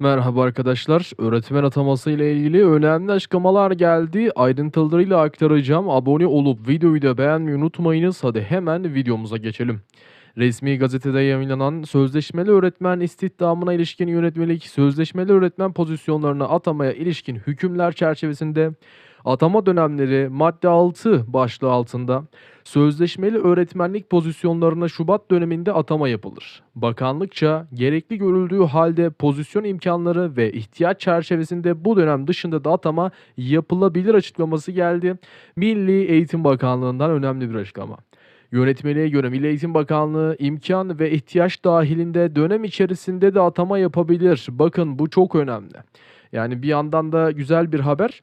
Merhaba arkadaşlar. Öğretmen ataması ile ilgili önemli açıklamalar geldi. Ayrıntılarıyla aktaracağım. Abone olup videoyu da beğenmeyi unutmayınız. Hadi hemen videomuza geçelim. Resmi gazetede yayınlanan sözleşmeli öğretmen istihdamına ilişkin yönetmelik, sözleşmeli öğretmen pozisyonlarına atamaya ilişkin hükümler çerçevesinde atama dönemleri madde 6 başlığı altında sözleşmeli öğretmenlik pozisyonlarına Şubat döneminde atama yapılır. Bakanlıkça gerekli görüldüğü halde pozisyon imkanları ve ihtiyaç çerçevesinde bu dönem dışında da atama yapılabilir açıklaması geldi. Milli Eğitim Bakanlığı'ndan önemli bir açıklama. Yönetmeliğe göre Milli Eğitim Bakanlığı imkan ve ihtiyaç dahilinde dönem içerisinde de atama yapabilir. Bakın bu çok önemli. Yani bir yandan da güzel bir haber.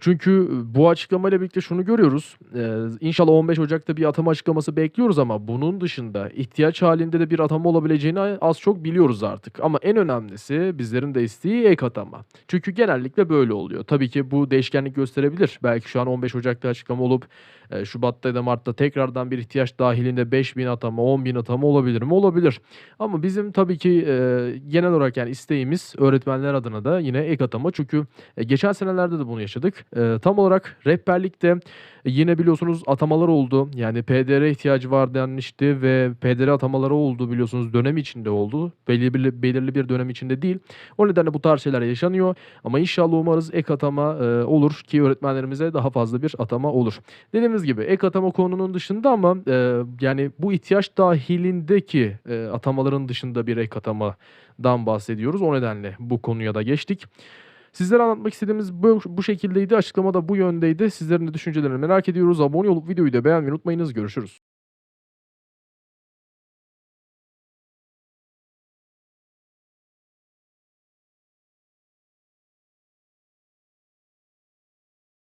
Çünkü bu açıklamayla birlikte şunu görüyoruz. Eee, inşallah 15 Ocak'ta bir atama açıklaması bekliyoruz ama bunun dışında ihtiyaç halinde de bir atama olabileceğini az çok biliyoruz artık. Ama en önemlisi bizlerin de isteği ek atama. Çünkü genellikle böyle oluyor. Tabii ki bu değişkenlik gösterebilir. Belki şu an 15 Ocak'ta açıklama olup Şubat'ta ya da Mart'ta tekrardan bir ihtiyaç dahilinde 5000 atama, 10.000 atama olabilir mi? Olabilir. Ama bizim tabii ki genel olarak yani isteğimiz öğretmenler adına da yine ek atama. Çünkü e, geçen senelerde de bunu yaşadık. Eee, tam olarak rehberlikte yine biliyorsunuz atamalar oldu. Yani PDR ihtiyacı var denmişti ve PDR atamaları oldu biliyorsunuz dönem içinde oldu. Belirli, belirli bir dönem içinde değil. O nedenle bu tarz şeyler yaşanıyor. Ama inşallah umarız ek atama eee, olur ki öğretmenlerimize daha fazla bir atama olur. Dediğimiz gibi ek atama konunun dışında ama eee, yani bu ihtiyaç dahilindeki eee, atamaların dışında bir ek atamadan bahsediyoruz. O nedenle bu konuya da geçtik. Sizlere anlatmak istediğimiz bu, bu şekildeydi. Açıklamada bu yöndeydi. Sizlerin de düşüncelerini merak ediyoruz. Abone olup videoyu da beğenmeyi unutmayınız. Görüşürüz.